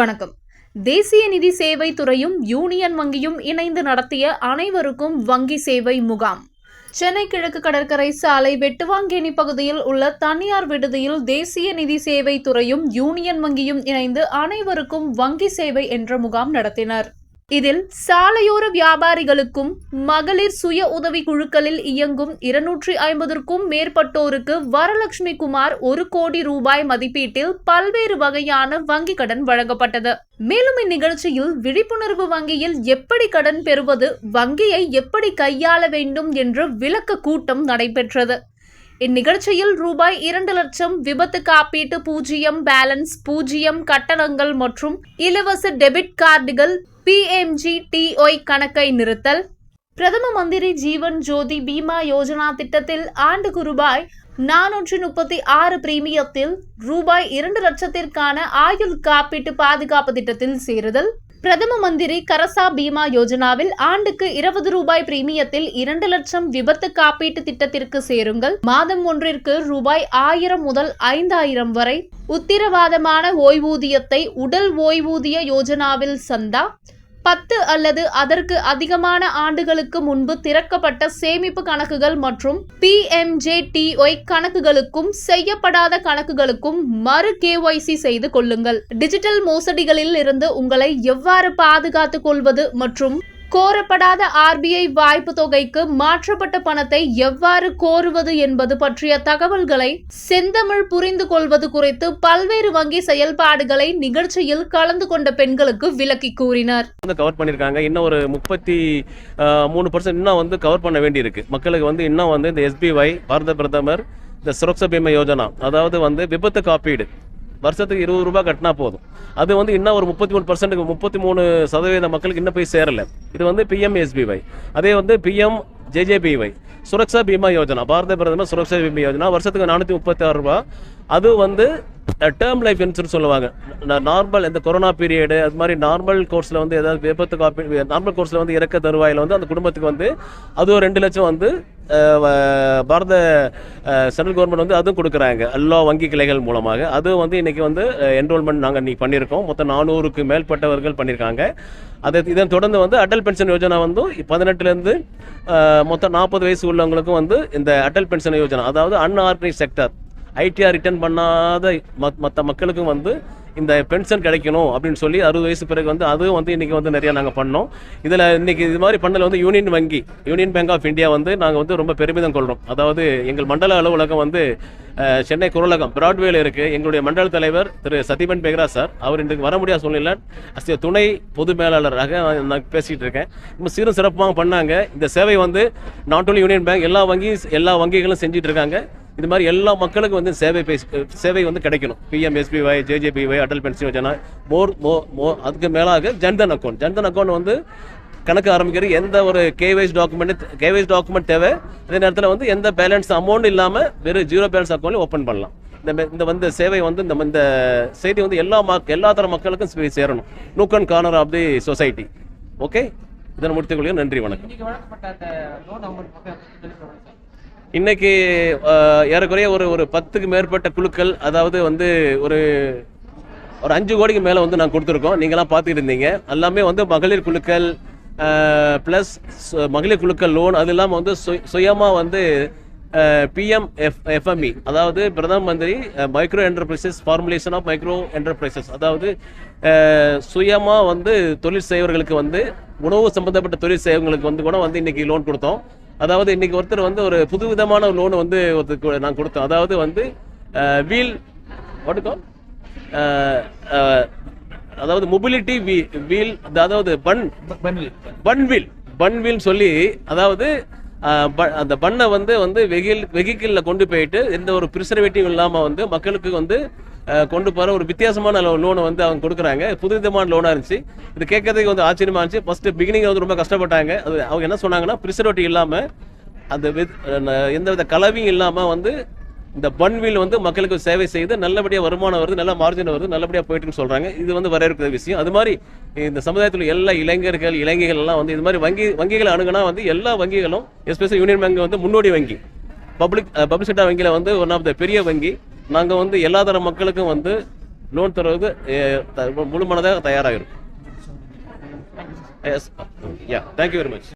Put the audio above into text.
வணக்கம். தேசிய நிதி சேவை துறையும் யூனியன் வங்கியும் இணைந்து நடத்திய அனைவருக்கும் வங்கி சேவை முகாம். சென்னை கிழக்கு கடற்கரை சாலை வெட்டுவாங்கேணி பகுதியில் உள்ள தனியார் விடுதியில் தேசிய நிதி சேவை துறையும் யூனியன் வங்கியும் இணைந்து அனைவருக்கும் வங்கி சேவை என்ற முகாம் நடத்தினர். இதில் சாலையோர வியாபாரிகளுக்கும் மகளிர் சுய உதவி குழுக்களில் இயங்கும் இருநூற்றி ஐம்பதற்கும் மேற்பட்டோருக்கு வரலட்சுமி குமார் ஒரு கோடி ரூபாய் மதிப்பீட்டில் பல்வேறு வகையான வங்கி கடன் வழங்கப்பட்டது. மேலும் இந்நிகழ்ச்சியில் விழிப்புணர்வு வங்கியில் எப்படி கடன் பெறுவது வங்கியை எப்படி கையாள வேண்டும் என்று விளக்க கூட்டம் நடைபெற்றது. இந்நிகழ்ச்சியில் ரூபாய் இரண்டு லட்சம் விபத்து காப்பீட்டு பூஜ்ஜியம் பேலன்ஸ் பூஜ்ஜியம் கட்டணங்கள் மற்றும் இலவச டெபிட் கார்டுகள் பிஎம்ஜி டிஒய் கணக்கை நிறுத்தல். பிரதம மந்திரி ஜீவன் ஜோதி பீமா யோஜனா திட்டத்தில் ஆண்டுக்கு ரூபாய் நானூற்றி முப்பத்தி ஆறு பிரீமியத்தில் ரூபாய் இரண்டு லட்சத்திற்கான ஆயுள் காப்பீட்டு பாதுகாப்பு திட்டத்தில் சேருதல். பிரதம மந்திரி கரசா பீமா யோஜனாவில் ஆண்டுக்கு இருபது ரூபாய் பிரீமியத்தில் இரண்டு லட்சம் விபத்து காப்பீட்டு திட்டத்திற்கு சேருங்கள். மாதம் ஒன்றிற்கு ரூபாய் ஆயிரம் முதல் ஐந்தாயிரம் வரை உத்திரவாதமான ஓய்வூதியத்தை உடல் ஓய்வூதிய யோஜனாவில் சந்தா. பத்து அல்லது அதற்கு அதிகமான ஆண்டுகளுக்கு முன்பு திறக்கப்பட்ட சேமிப்பு கணக்குகள் மற்றும் பிஎம்ஜேடிஒய் கணக்குகளுக்கும் செய்யப்படாத கணக்குகளுக்கும் மறு கேஒய்சி செய்து கொள்ளுங்கள். டிஜிட்டல் மோசடிகளில் இருந்து உங்களை எவ்வாறு பாதுகாத்துக் கொள்வது மற்றும் கோரப்படாத ஆர்பிஐ வாய்ப்பு தொகைக்கு மாற்றப்பட்ட பணத்தை எவ்வாறு கோருவது என்பது பற்றிய தகவல்களை செந்தமிழ் புரிந்து கொள்வது குறித்து பல்வேறு வங்கி செயல்பாடுகளை நிகழ்ச்சியில் கலந்து கொண்ட பெண்களுக்கு விளக்கி கூறினர். வந்து கவர் பண்ணியிருக்காங்க. இன்னும் ஒரு முப்பத்தி மூணு பர்சன்ட் இன்னும் வந்து கவர் பண்ண வேண்டியிருக்கு. மக்களுக்கு வந்து இன்னும் வந்து இந்த எஸ்பிஒய் பாரத பிரதமர் இந்த சுரக்ஷா பீமா யோஜனா அதாவது வந்து விபத்து காப்பீடு வருஷத்துக்கு இருபது ரூபாய் கட்டினா போதும். அது வந்து இன்னும் ஒரு முப்பத்தி மூணு பர்சன்ட்டுக்கு முப்பத்தி மூணு சதவீத மக்களுக்கு இன்னும் போய் சேரல. இது வந்து பிஎம்எஸ்பிஒய் அதே வந்து பிஎம் ஜேஜேபிஒய் சுரக்ஷா பீமா யோஜனா பாரத பிரதமர் சுரக்ஷா பீமா யோஜனா வருஷத்துக்கு நானூற்றி முப்பத்தி ஆறு ரூபா அது வந்து டேர்ம் லைஃப் இன்சூரன்ஸ் சொல்லுவாங்க. நார்மல் இந்த கொரோனா பீரியடு அது மாதிரி நார்மல் கோர்ஸில் வந்து ஏதாவது விபத்து காப்பீடு நார்மல் கோர்ஸில் வந்து இறக்க தருவாயில் வந்து அந்த குடும்பத்துக்கு வந்து அது ஒரு ரெண்டு லட்சம் வந்து வ- பாரத சென்ட்ரல் கவர்மெண்ட் வந்து அதுவும் கொடுக்குறாங்க. எல்லா வங்கி கிளைகள் மூலமாக. அது வந்து இன்றைக்கி வந்து என்ரோல்மெண்ட் நாங்கள் இன்றைக்கி பண்ணியிருக்கோம். மொத்தம் நானூறுக்கு மேற்பட்டவர்கள் பண்ணியிருக்காங்க. அதை இதன் தொடர்ந்து வந்து அடல் பென்ஷன் யோஜனா வந்து பதினெட்டுலேருந்து மொத்தம் நாற்பது வயசு உள்ளவங்களுக்கும் வந்து இந்த அடல் பென்ஷன் யோஜனா அதாவது அன்ஆர்கனைஸ் செக்டர் ஐடிஆர் ரிட்டர்ன் பண்ணாத மற்ற மக்களுக்கும் வந்து இந்த பென்ஷன் கிடைக்கணும் அப்படின்னு சொல்லி அறுபது வயசு பிறகு வந்து அதுவும் வந்து இன்றைக்கி வந்து நிறையா நாங்கள் பண்ணோம். இதில் இன்றைக்கி இது மாதிரி பண்ணல வந்து யூனியன் வங்கி யூனியன் பேங்க் ஆஃப் இந்தியா வந்து நாங்கள் வந்து ரொம்ப பெருமிதம் கொள்கிறோம் அதாவது எங்கள் மண்டல அலுவலகம் வந்து சென்னை குரலகம் பிராட்வேல இருக்குது எங்களுடைய மண்டல தலைவர் திரு சதீபன் பேகரா சார் அவர் இன்றைக்கு வர முடியாத சூழ்நிலை துணை பொது மேலாளராக நான் பேசிகிட்டு இருக்கேன். ரொம்ப சீரும் சிறப்பாக பண்ணாங்க. இந்த சேவை வந்து நாட் ஓன்லி யூனியன் பேங்க் எல்லா வங்கி எல்லா வங்கிகளும் செஞ்சுட்டு இருக்காங்க. இது மாதிரி எல்லா மக்களுக்கும் வந்து சேவை பேசி சேவை வந்து கிடைக்கணும். PM SBY JJBY Atal pension Yojana மோர் மோ மோ அதுக்கு மேலாக ஜன்தன் அக்கௌண்ட் ஜன்தன் அக்கௌண்ட் வந்து கணக்கு ஆரம்பிக்கிறது எந்த ஒரு கேவைஸ் டாக்குமெண்ட் கேவைஸ் டாக்குமெண்ட் தேவை அதே நேரத்தில் வந்து எந்த பேலன்ஸ் அமௌண்ட் இல்லாமல் வெறும் ஜீரோ பேலன்ஸ் அக்கௌண்ட்லையும் ஓப்பன் பண்ணலாம். இந்த இந்த வந்து சேவை வந்து இந்த இந்த செய்தி வந்து எல்லா மக் எல்லா தர மக்களுக்கும் போய் சேரணும். Nook and corner of the society okay இதனை முடித்துக்கொள்கிறேன் நன்றி வணக்கம். இன்னைக்கு ஏறக்குறைய ஒரு ஒரு பத்துக்கு மேற்பட்ட குழுக்கள் அதாவது வந்து ஒரு ஒரு அஞ்சு கோடிக்கு மேலே வந்து நாங்கள் கொடுத்துருக்கோம். நீங்களாம் பார்த்துட்டு இருந்தீங்க எல்லாமே வந்து மகளிர் குழுக்கள் ப்ளஸ் மகளிர் குழுக்கள் லோன் அது இல்லாமல் வந்து சுயமாக வந்து பிஎம் எஃப் எஃப்எம்இ அதாவது பிரதம மந்திரி micro enterprises formulation of micro enterprises அதாவது சுயமாக வந்து தொழில் செய்வர்களுக்கு வந்து உணவு சம்பந்தப்பட்ட தொழில் செய்வங்களுக்கு வந்து கூட வந்து இன்னைக்கு லோன் கொடுத்தோம். அதாவது இன்னைக்கு ஒருத்தர் வந்து ஒரு புது விதமான லோன் வந்து ஒருத்தருக்கு நான் கொடுத்தோம். அதாவது வந்து வீல் வாட்டுக்கோ அதாவது மொபிலிட்டி வீல் அதாவது பன் பன் வீல். பன் வீல் சொல்லி அதாவது அந்த பண்ணை வந்து வந்து வெகில் வெஹிக்கிளில் கொண்டு போயிட்டு எந்த ஒரு ப்ரிசர்வேட்டிவ் இல்லாமல் வந்து மக்களுக்கு வந்து கொண்டு போகிற ஒரு வித்தியாசமான லோனை வந்து அவங்க கொடுக்குறாங்க. புதுவிதமான லோனாக இருந்துச்சு. இது கேட்கறதுக்கு வந்து ஆச்சரியமா இருந்துச்சு. ஃபஸ்ட்டு பிகினிங் வந்து ரொம்ப கஷ்டப்பட்டாங்க. அது அவங்க என்ன சொன்னாங்கன்னா ப்ரிசர்வேட்டிவ் இல்லாமல் அந்த வித் எந்த எந்தவித கலவையும் இல்லாமல் வந்து இந்த பன்வீல் வந்து மக்களுக்கு சேவை செய்து நல்லபடியாக வருமானம் வருது நல்ல மார்ஜின் வருது நல்லபடியாக போயிட்டுன்னு சொல்கிறாங்க இது வந்து வரவேற்கிற விஷயம். அது மாதிரி இந்த சமுதாயத்தில் எல்லா இளைஞர்கள் இளைஞர்கள் எல்லாம் வந்து இது மாதிரி வங்கி வங்கிகளை அணுகுனா வந்து எல்லா வங்கிகளும் எஸ்பெஷலி யூனியன் பேங்க் வந்து முன்னோடி வங்கி. பப்ளிக் பப்ளிக் செக்டர் வங்கியில் வந்து ஒன் ஆஃப் த பெரிய வங்கி. நாங்கள் வந்து எல்லா தர மக்களுக்கும் வந்து லோன் தருவது முழுமனதாக தயாராக இருக்கும். Yes yeah thank you very much